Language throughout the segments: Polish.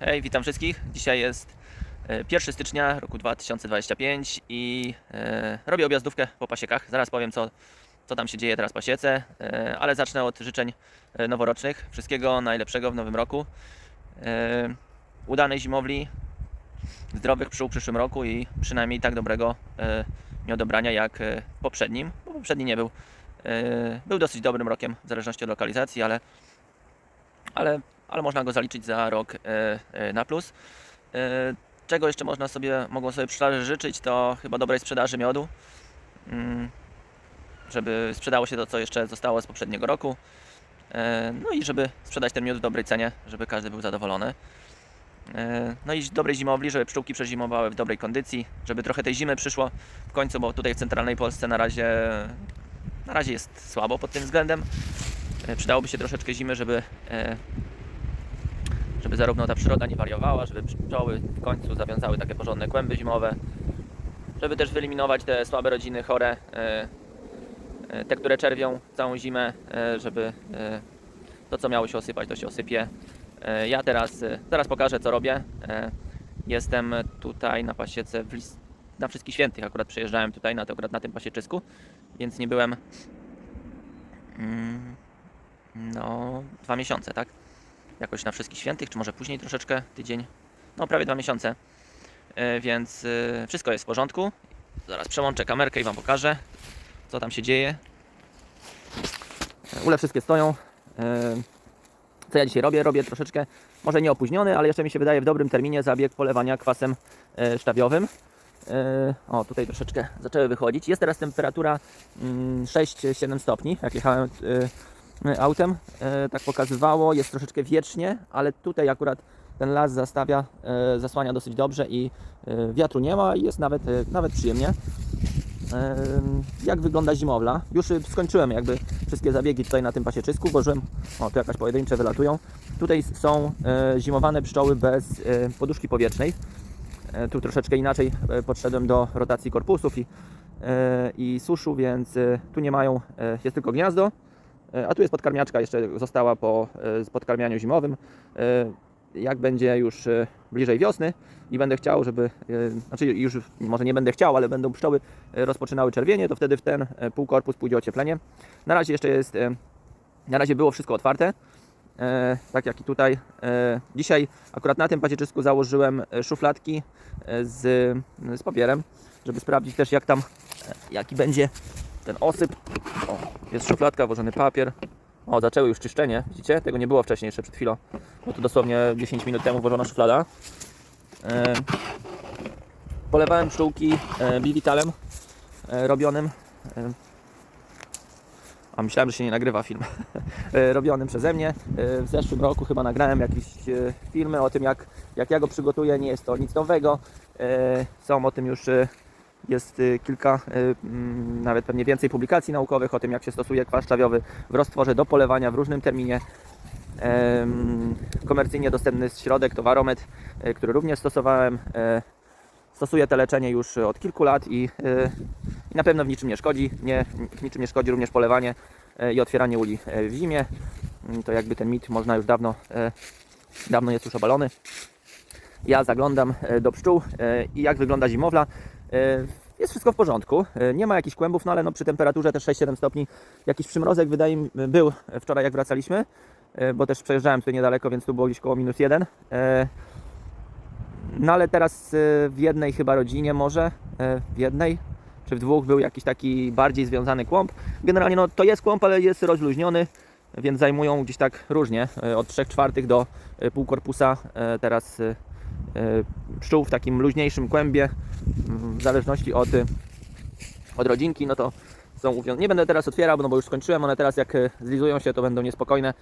Hej, witam wszystkich. Dzisiaj jest e, 1 stycznia roku 2025 i e, robię objazdówkę po pasiekach. Zaraz powiem, co, co tam się dzieje teraz pasiece, e, ale zacznę od życzeń e, noworocznych. Wszystkiego najlepszego w nowym roku. E, udanej zimowli, zdrowych pszczół w przyszłym roku i przynajmniej tak dobrego e, miodobrania jak e, poprzednim, bo poprzedni nie był. E, był dosyć dobrym rokiem, w zależności od lokalizacji, ale ale, ale można go zaliczyć za rok e, e, na plus. E, Czego jeszcze można sobie, mogą sobie pszczelarze życzyć, to chyba dobrej sprzedaży miodu, Mm, żeby sprzedało się to, co jeszcze zostało z poprzedniego roku. No i żeby sprzedać ten miód w dobrej cenie, żeby każdy był zadowolony. No i dobrej zimowli, żeby pszczółki przezimowały w dobrej kondycji, żeby trochę tej zimy przyszło w końcu, bo tutaj w centralnej Polsce na razie, na razie jest słabo pod tym względem. Przydałoby się troszeczkę zimy, żeby, żeby zarówno ta przyroda nie wariowała, żeby pszczoły w końcu zawiązały takie porządne kłęby zimowe, żeby też wyeliminować te słabe rodziny chore, e, e, te, które czerwią całą zimę, e, żeby to, co miało się osypać, to się osypie. Ja teraz, zaraz pokażę, co robię. Jestem tutaj na pasiece w lis- na Wszystkich Świętych, akurat przyjeżdżałem tutaj, na, akurat na tym pasieczysku, więc nie byłem mm, no, dwa miesiące, tak? Jakoś na Wszystkich Świętych, czy może później troszeczkę, tydzień, no prawie dwa miesiące. E, Więc e, wszystko jest w porządku. Zaraz przełączę kamerkę i Wam pokażę, co tam się dzieje. E, Ule wszystkie stoją. Co ja dzisiaj robię? Robię troszeczkę, może nie opóźniony, ale jeszcze mi się wydaje w dobrym terminie zabieg polewania kwasem sztabiowym. O, tutaj troszeczkę zaczęły wychodzić. Jest teraz temperatura mm, 6-7 stopni, jak jechałem autem, e, tak pokazywało, jest troszeczkę wiecznie, ale tutaj akurat ten las zastawia, e, zasłania dosyć dobrze i e, wiatru nie ma i jest nawet, e, nawet przyjemnie. E, Jak wygląda zimowla? Już skończyłem jakby wszystkie zabiegi tutaj na tym pasieczysku, włożyłem, o tu jakaś pojedyncze wylatują. Tutaj są e, zimowane pszczoły bez e, poduszki powietrznej. E, Tu troszeczkę inaczej e, podszedłem do rotacji korpusów i, e, i suszu, więc e, tu nie mają, e, jest tylko gniazdo, E, a tu jest podkarmiaczka, jeszcze została po e, podkarmianiu zimowym. E, Jak będzie już e, bliżej wiosny i będę chciał, żeby, e, znaczy już może nie będę chciał, ale będą pszczoły e, rozpoczynały czerwienie, to wtedy w ten e, półkorpus pójdzie ocieplenie. Na razie jeszcze jest, e, na razie było wszystko otwarte. E, tak jak i tutaj. E, dzisiaj akurat na tym pacieczysku założyłem e, szufladki e, z, z papierem, żeby sprawdzić też jak tam, e, jaki będzie ten osyp. O, jest szufladka, włożony papier. O, zaczęły już czyszczenie, widzicie? Tego nie było wcześniej, jeszcze przed chwilą. Bo tu dosłownie 10 minut temu włożona szuflada. E, polewałem pszczółki e, Bivitalem e, robionym. E, a myślałem, że się nie nagrywa film. Robionym przeze mnie. W zeszłym roku chyba nagrałem jakieś filmy o tym, jak, jak ja go przygotuję. Nie jest to nic nowego. Są o tym już jest e, kilka, e, mm, nawet pewnie więcej publikacji naukowych o tym, jak się stosuje kwas szczawiowy w roztworze do polewania w różnym terminie. Komercyjnie dostępny środek to Waromet, e, który również stosowałem. Stosuję to leczenie już od kilku lat i, i na pewno w niczym nie szkodzi. Nie, w niczym nie szkodzi również polewanie i otwieranie uli w zimie. Mm, To jakby ten mit można już dawno, dawno jest już obalony. Ja zaglądam do pszczół i jak wygląda zimowla. E, Jest wszystko w porządku. E, Nie ma jakichś kłębów, no ale no przy temperaturze też 6-7 stopni jakiś przymrozek wydaje mi był wczoraj jak wracaliśmy, e, bo też przejeżdżałem tutaj niedaleko, więc tu było gdzieś koło minus 1. No ale teraz w jednej chyba rodzinie może, w jednej czy w dwóch był jakiś taki bardziej związany kłąb. Generalnie no, to jest kłąb, ale jest rozluźniony, więc zajmują gdzieś tak różnie, od 3 czwartych do pół korpusa teraz pszczół w takim luźniejszym kłębie, mm, w zależności od, e, od rodzinki, no to są uwią- Nie będę teraz otwierał, no bo już skończyłem, one teraz jak e, zlizują się, to będą niespokojne,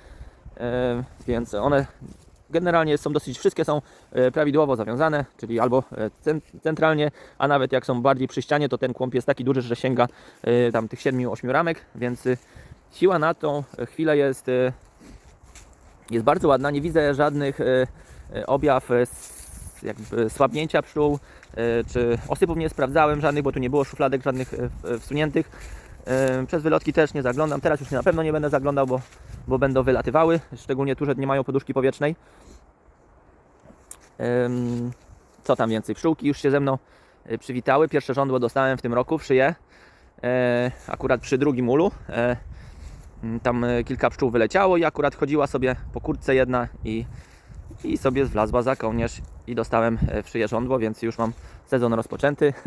e, więc one generalnie są dosyć, wszystkie są e, prawidłowo zawiązane, czyli albo e, cen- centralnie, a nawet jak są bardziej przy ścianie, to ten kłąb jest taki duży, że sięga e, tam tych 7-8 ramek, więc e, siła na tą chwilę jest, e, jest bardzo ładna. Nie widzę żadnych e, e, objaw e, jakby słabnięcia pszczół, e, czy osypów nie sprawdzałem żadnych, bo tu nie było szufladek żadnych e, w- wsuniętych. E, Przez wylotki też nie zaglądam, teraz już na pewno nie będę zaglądał, bo, bo będą wylatywały, szczególnie tu, że nie mają poduszki powietrznej. Co tam więcej? Pszczółki już się ze mną przywitały. Pierwsze żądło dostałem w tym roku w szyję. E, Akurat przy drugim ulu. E, Tam e, kilka pszczół wyleciało i akurat chodziła sobie po kurtce jedna i, i sobie wlazła za kołnierz i dostałem e, szyję żądło, więc już mam sezon rozpoczęty.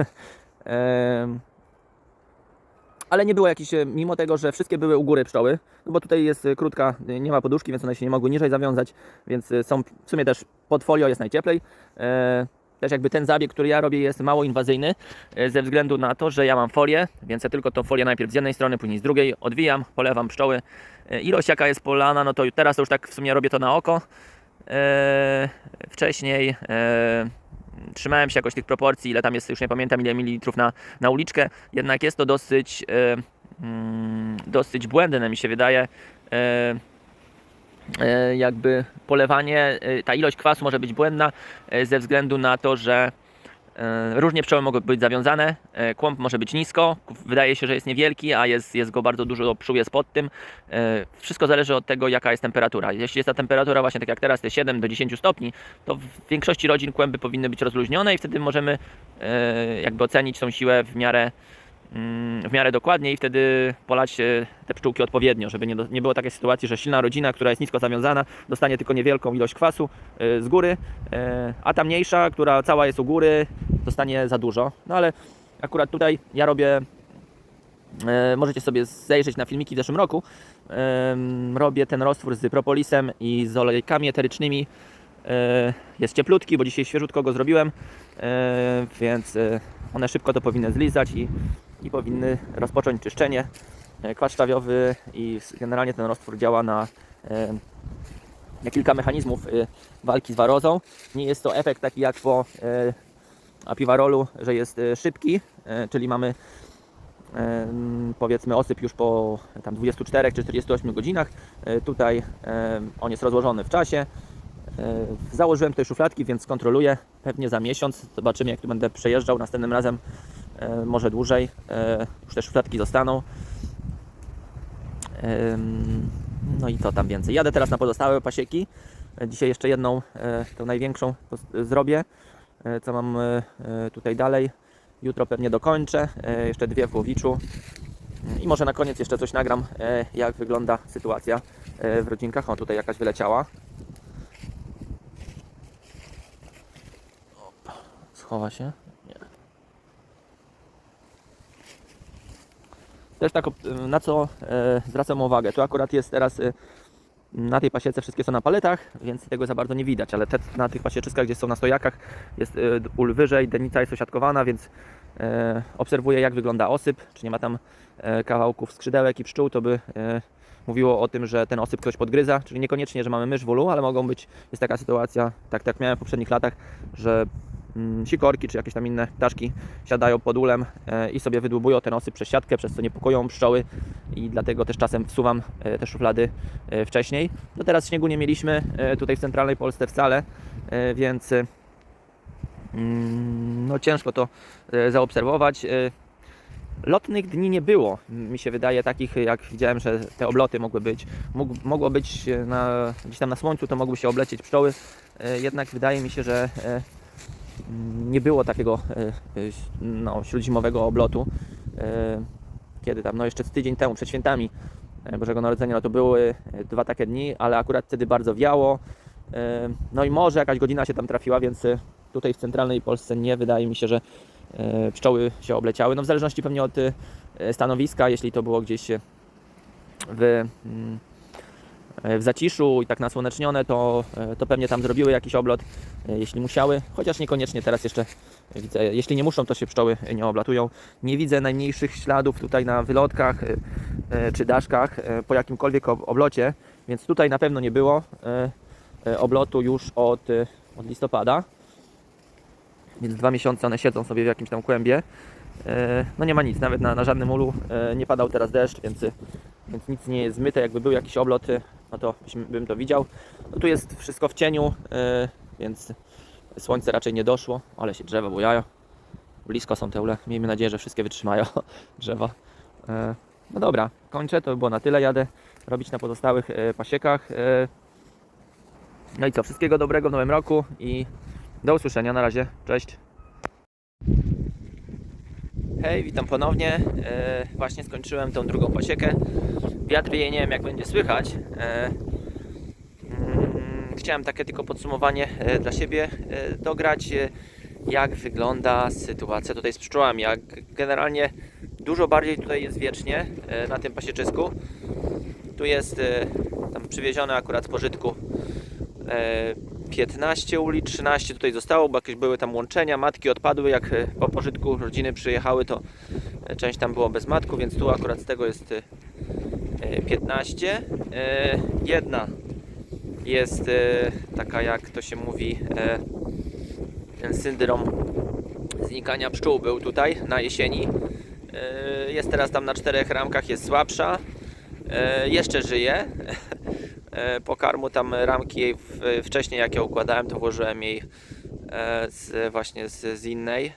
Ale nie było jakichś, e, mimo tego, że wszystkie były u góry pszczoły, no bo tutaj jest e, krótka, nie ma poduszki, więc one się nie mogły niżej zawiązać, więc są w sumie też pod folio jest najcieplej. Też jakby ten zabieg, który ja robię jest mało inwazyjny ze względu na to, że ja mam folię, więc ja tylko tą folię najpierw z jednej strony, później z drugiej odwijam, polewam pszczoły. Ilość jaka jest polana, no to teraz to już tak w sumie robię to na oko. E, Wcześniej e, trzymałem się jakoś tych proporcji, ile tam jest, już nie pamiętam ile mililitrów na, na uliczkę, jednak jest to dosyć, e, mm, dosyć błędne mi się wydaje. Jakby polewanie, ta ilość kwasu może być błędna ze względu na to, że różnie pszczoły mogą być zawiązane, e, kłąb może być nisko, wydaje się, że jest niewielki, a jest, jest go bardzo dużo, pszczół jest pod tym. E, Wszystko zależy od tego, jaka jest temperatura. Jeśli jest ta temperatura właśnie tak jak teraz, te 7 do 10 stopni, to w większości rodzin kłęby powinny być rozluźnione i wtedy możemy e, jakby ocenić tą siłę w miarę w miarę dokładnie i wtedy polać e, te pszczółki odpowiednio, żeby nie, do, nie było takiej sytuacji, że silna rodzina, która jest nisko zawiązana, dostanie tylko niewielką ilość kwasu e, z góry, e, a ta mniejsza, która cała jest u góry, dostanie za dużo. No ale akurat tutaj ja robię, możecie sobie zajrzeć na filmiki w zeszłym roku, robię ten roztwór z propolisem i z olejkami eterycznymi. Jest cieplutki, bo dzisiaj świeżutko go zrobiłem, więc one szybko to powinny zlizać i, i powinny rozpocząć czyszczenie. E, Kwas szczawiowy i generalnie ten roztwór działa na, e, na kilka mechanizmów e, walki z warozą. Nie jest to efekt taki jak po apiwarolu, że jest szybki, czyli mamy powiedzmy osyp już po tam 24 czy 48 godzinach. Tutaj on jest rozłożony w czasie. Założyłem tutaj szufladki, więc kontroluję pewnie za miesiąc. Zobaczymy jak tu będę przejeżdżał następnym razem, może dłużej. E, Już te szufladki zostaną. No i co tam więcej. Jadę teraz na pozostałe pasieki. E, Dzisiaj jeszcze jedną, e, tą największą zrobię. E, Co mam e, e, tutaj dalej. Jutro pewnie dokończę. E, Jeszcze dwie w Łowiczu. I może na koniec jeszcze coś nagram, e, jak wygląda sytuacja e, w rodzinkach. O, tutaj jakaś wyleciała. Schowa się? Też tak, op- na co e, zwracam uwagę. Tu akurat jest teraz e, na tej pasiece wszystkie są na paletach, więc tego za bardzo nie widać, ale te, na tych pasieczyskach, gdzie są na stojakach, jest e, ul wyżej, denica jest osiadkowana, więc e, obserwuję jak wygląda osyp, czy nie ma tam e, kawałków skrzydełek i pszczół, to by e, mówiło o tym, że ten osyp ktoś podgryza, czyli niekoniecznie, że mamy mysz w ulu, ale mogą być, jest taka sytuacja, tak jak miałem w poprzednich latach, że sikorki czy jakieś tam inne ptaszki siadają pod ulem e, i sobie wydłubują ten osyp przez siatkę, przez co niepokoją pszczoły i dlatego też czasem wsuwam e, te szuflady e, wcześniej. No teraz śniegu nie mieliśmy tutaj w centralnej Polsce wcale, więc mm, no ciężko to zaobserwować. Lotnych dni nie było, mi się wydaje, takich jak widziałem, że te obloty mogły być. Mogło być na, gdzieś tam na słońcu, to mogły się oblecieć pszczoły. Jednak wydaje mi się, że mm, nie było takiego e, e, no, śródzimowego oblotu. E, Kiedy tam, no jeszcze tydzień temu, przed świętami Bożego Narodzenia, no to były dwa takie dni, ale akurat wtedy bardzo wiało. No i może jakaś godzina się tam trafiła, więc tutaj w centralnej Polsce nie wydaje mi się, że pszczoły się obleciały. No w zależności pewnie od stanowiska, jeśli to było gdzieś w, mm, w zaciszu i tak nasłonecznione, to, e, to pewnie tam zrobiły jakiś oblot, e, jeśli musiały, chociaż niekoniecznie teraz jeszcze widzę, jeśli nie muszą, to się pszczoły nie oblatują. Nie widzę najmniejszych śladów tutaj na wylotkach e, e, czy daszkach e, po jakimkolwiek ob- oblocie, więc tutaj na pewno nie było e, e, oblotu już od, e, od listopada. Więc dwa miesiące one siedzą sobie w jakimś tam kłębie. E, No nie ma nic, nawet na, na żadnym ulu e, nie padał teraz deszcz, więc, więc nic nie jest zmyte. Jakby był jakiś oblot, e, no to bym to widział. No tu jest wszystko w cieniu, e, więc słońce raczej nie doszło, ale się drzewa bujają. Blisko są te ule. Miejmy nadzieję, że wszystkie wytrzymają drzewa. E, No dobra, kończę. To by było na tyle. Jadę robić na pozostałych e, pasiekach. No i co, wszystkiego dobrego w nowym roku i Do usłyszenia, na razie, cześć. Hej, witam ponownie. Właśnie skończyłem tą drugą pasiekę. Wiatr wieje, nie wiem jak będzie słychać. E, mm, chciałem takie tylko podsumowanie e, dla siebie e, dograć, jak wygląda sytuacja tutaj z pszczołami. Jak generalnie dużo bardziej tutaj jest wiecznie na tym pasieczysku. Tu jest tam przywiezione akurat z pożytku e, 15 uli, 13 tutaj zostało, bo jakieś były tam łączenia, matki odpadły, jak po pożytku rodziny przyjechały, to część tam było bez matku, więc tu akurat z tego jest 15. E, Jedna jest e, taka, jak to się mówi, e, ten syndrom znikania pszczół był tutaj na jesieni. Jest teraz tam na czterech ramkach, jest słabsza. Jeszcze żyje. Pokarmu tam ramki jej wcześniej jak ją układałem to włożyłem jej z, właśnie z, z innej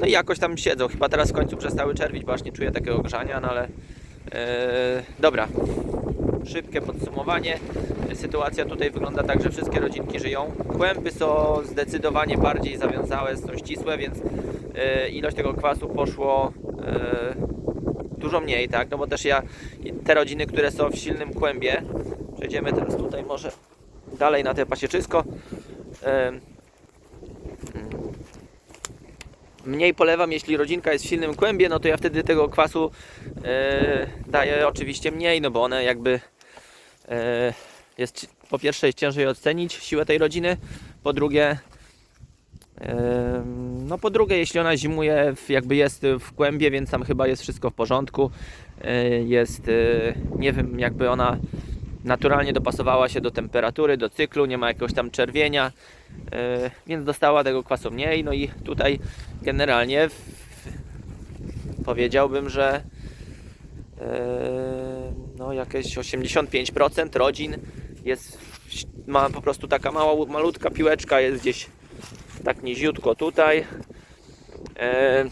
no i jakoś tam siedzą chyba teraz w końcu przestały czerwić bo nie czuję takiego grzania no ale e, dobra szybkie podsumowanie sytuacja tutaj wygląda tak, że wszystkie rodzinki żyją kłęby są zdecydowanie bardziej zawiązałe są ścisłe więc e, ilość tego kwasu poszło e, dużo mniej, tak? No bo też ja, te rodziny, które są w silnym kłębie, przejdziemy teraz tutaj może dalej na te pasieczysko. Mniej polewam, jeśli rodzinka jest w silnym kłębie, no to ja wtedy tego kwasu e, daję oczywiście mniej, no bo one jakby e, jest po pierwsze jest ciężej ocenić siłę tej rodziny, po drugie Em, No po drugie, jeśli ona zimuje, jakby jest w kłębie, więc tam chyba jest wszystko w porządku. E, Jest, e, nie wiem, jakby ona naturalnie dopasowała się do temperatury, do cyklu, nie ma jakiegoś tam czerwienia, e, więc dostała tego kwasu mniej. No i tutaj generalnie powiedziałbym, że e, no jakieś 85% rodzin jest, ma po prostu taka mała, malutka piłeczka jest gdzieś tak niziutko tutaj. E,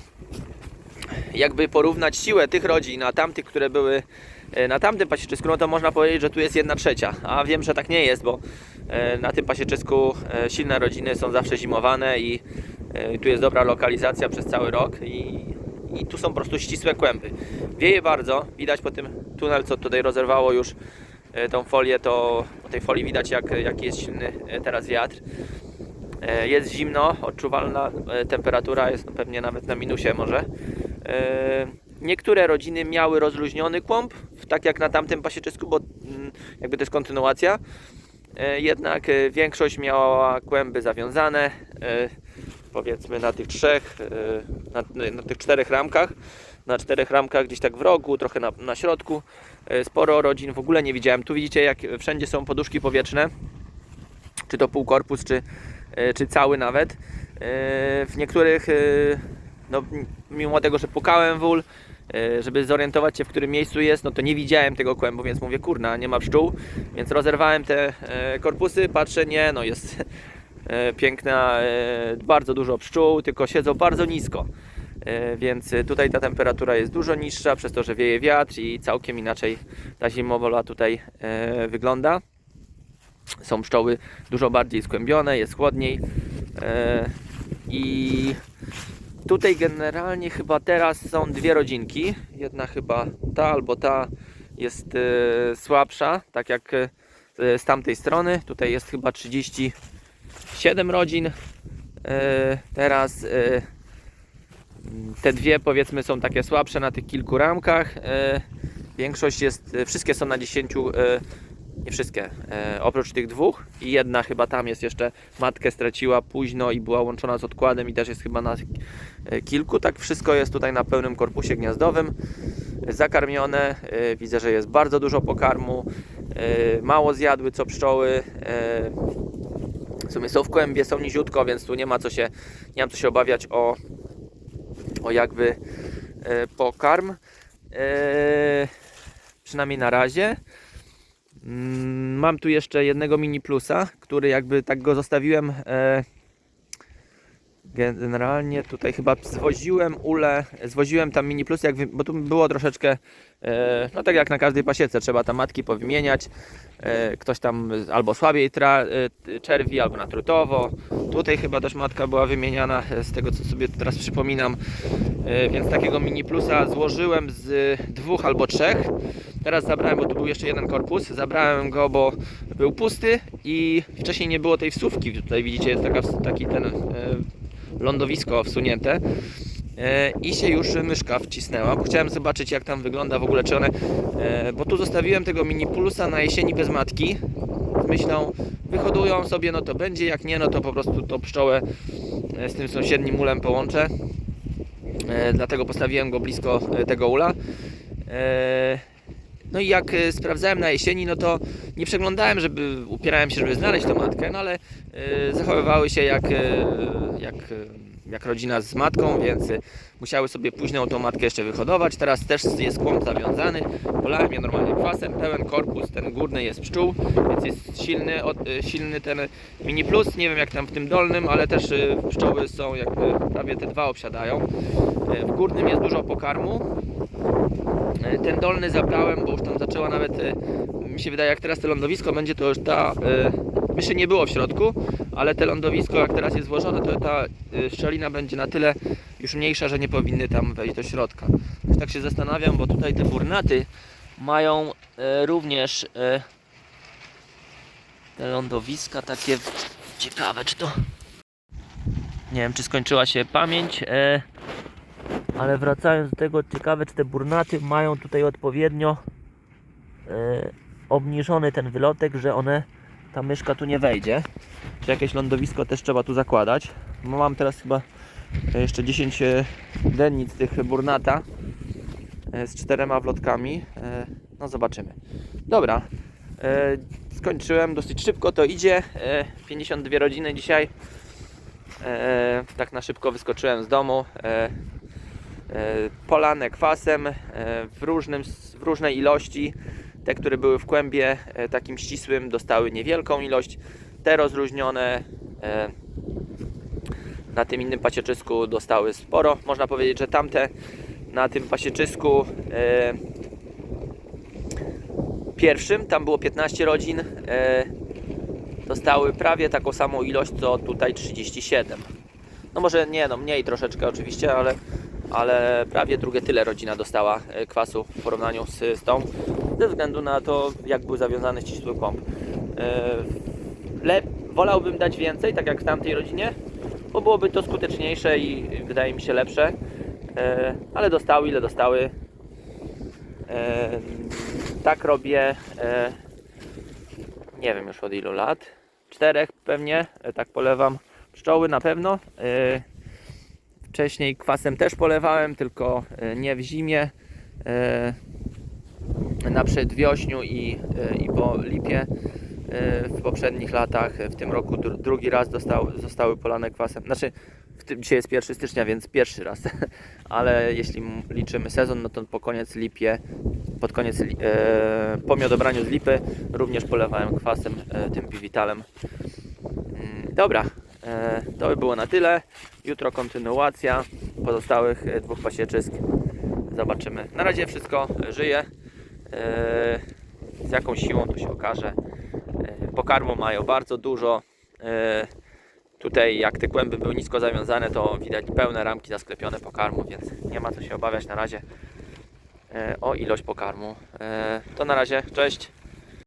jakby porównać siłę tych rodzin a tamtych, które były e, na tamtym pasieczysku, no to można powiedzieć, że tu jest jedna trzecia. A wiem, że tak nie jest, bo e, na tym pasieczysku e, silne rodziny są zawsze zimowane i e, tu jest dobra lokalizacja przez cały rok i, i tu są po prostu ścisłe kłęby. Wieje bardzo, widać po tym tunel, co tutaj rozerwało już e, tą folię, to po tej folii widać jak, jaki jest silny e, teraz wiatr. E, Jest zimno, odczuwalna e, temperatura jest pewnie nawet na minusie może. Niektóre rodziny miały rozluźniony kłąb, tak jak na tamtym pasieczysku, bo mm, jakby to jest kontynuacja. E, Jednak e, większość miała kłęby zawiązane, e, powiedzmy na tych trzech, na, na tych czterech ramkach. Na czterech ramkach gdzieś tak w rogu, trochę na, na środku. Sporo rodzin w ogóle nie widziałem. Tu widzicie jak wszędzie są poduszki powietrzne czy to półkorpus, czy, czy cały nawet. W niektórych, no, mimo tego, że pukałem w ul, e, żeby zorientować się, w którym miejscu jest, no to nie widziałem tego kłębu, więc mówię, kurna, nie ma pszczół, więc rozerwałem te e, korpusy, patrzę, nie, no jest e, piękna, e, bardzo dużo pszczół, tylko siedzą bardzo nisko. E, Więc e, tutaj ta temperatura jest dużo niższa, przez to, że wieje wiatr i całkiem inaczej ta zimowola tutaj e, wygląda są pszczoły dużo bardziej skłębione, jest chłodniej. E, I tutaj generalnie chyba teraz są dwie rodzinki. Jedna chyba ta albo ta jest e, słabsza, tak jak e, z tamtej strony. Tutaj jest chyba 37 rodzin. E, teraz te dwie powiedzmy są takie słabsze na tych kilku ramkach. Większość jest, wszystkie są na 10 e, nie wszystkie, oprócz tych dwóch i jedna chyba tam jest jeszcze, matkę straciła późno i była łączona z odkładem i też jest chyba na kilku, tak wszystko jest tutaj na pełnym korpusie gniazdowym, zakarmione, e, widzę, że jest bardzo dużo pokarmu, e, mało zjadły co pszczoły, e, w sumie są w kłębie, są niziutko, więc tu nie ma co się, nie mam co się obawiać o, o jakby e, pokarm, e, przynajmniej na razie. Mm, Mam tu jeszcze jednego mini plusa, który jakby tak go zostawiłem e, Generalnie tutaj chyba zwoziłem ule, zwoziłem tam mini plus, jak, bo tu było troszeczkę, e, no tak jak na każdej pasiece, trzeba tam matki powymieniać. E, ktoś tam albo słabiej tra, e, czerwi, albo na trutowo. Tutaj chyba też matka była wymieniana, z tego co sobie teraz przypominam. Więc takiego mini plusa złożyłem z dwóch albo trzech. Teraz zabrałem, bo tu był jeszcze jeden korpus. Zabrałem go, bo był pusty i wcześniej nie było tej wsówki. Tutaj widzicie, jest taka, taki ten lądowisko wsunięte. E, I się już myszka wcisnęła, bo chciałem zobaczyć jak tam wygląda w ogóle, czy one... E, bo tu zostawiłem tego mini pulusa na jesieni bez matki. Myślą, wyhodują sobie, no to będzie, jak nie, no to po prostu tą pszczołę e, z tym sąsiednim ulem połączę. Dlatego postawiłem go blisko tego ula. No i jak e, sprawdzałem na jesieni, no to nie przeglądałem, żeby upierałem się, żeby znaleźć tą matkę, no ale e, zachowywały się jak, e, jak, jak rodzina z matką, więc musiały sobie późną tą matkę jeszcze wyhodować. Teraz też jest kłąb zawiązany. Polałem je normalnie kwasem, pełen korpus, ten górny jest pszczół, więc jest silny, silny ten mini plus. Nie wiem jak tam w tym dolnym, ale też pszczoły są jakby prawie te dwa obsiadają. W górnym jest dużo pokarmu, ten dolny zabrałem, bo już tam zaczęła nawet, e, mi się wydaje, jak teraz to lądowisko będzie, to już ta, e, myszy nie było w środku, ale te lądowisko, jak teraz jest złożone, to ta e, szczelina będzie na tyle już mniejsza, że nie powinny tam wejść do środka. Już tak się zastanawiam, bo tutaj te burnaty mają e, również e, te lądowiska takie ciekawe, czy to... Nie wiem, czy skończyła się pamięć. Ale wracając do tego, ciekawe czy te burnaty mają tutaj odpowiednio e, obniżony ten wylotek, że one, ta myszka tu nie wejdzie. Czy jakieś lądowisko też trzeba tu zakładać. Mam teraz chyba e, jeszcze 10 e, dennic tych burnata z czterema wlotkami. No zobaczymy. Dobra, skończyłem dosyć szybko, to idzie. E, 52 rodziny dzisiaj. Tak na szybko wyskoczyłem z domu. E, polane kwasem e, w, różnym, w różnej ilości. Te, które były w kłębie e, takim ścisłym, dostały niewielką ilość. Te rozluźnione na tym innym pasieczysku dostały sporo. Można powiedzieć, że tamte na tym pasieczysku pierwszym, tam było 15 rodzin, dostały prawie taką samą ilość, co tutaj 37. No może nie, no mniej troszeczkę oczywiście, ale, ale prawie drugie tyle rodzina dostała e, kwasu w porównaniu z, tą, ze względu na to, jak był zawiązany ścisły kąp. E, wolałbym dać więcej, tak jak w tamtej rodzinie, bo byłoby to skuteczniejsze i wydaje mi się lepsze, e, ale dostały ile dostały. Tak robię, nie wiem już od ilu lat, czterech pewnie, tak polewam pszczoły na pewno. Wcześniej kwasem też polewałem, tylko e, nie w zimie. e, Na przedwiośniu i, e, i po lipie w poprzednich latach. W tym roku dru- drugi raz dostał, zostały polane kwasem. Znaczy, w tym, dzisiaj jest 1 stycznia, więc pierwszy raz. Ale jeśli liczymy sezon, no to po koniec lipie, pod koniec, e, po miodobraniu z lipy również polewałem kwasem, e, tym piwitalem. Mm, Dobra, e, to by było na tyle. Jutro kontynuacja pozostałych e, dwóch pasieczysk. Zobaczymy. Na razie wszystko żyje. E, Z jaką siłą to się okaże. E, Pokarmu mają bardzo dużo. Tutaj jak te kłęby były nisko zawiązane, to widać pełne ramki zasklepione pokarmu, więc nie ma co się obawiać na razie o ilość pokarmu. To na razie, cześć.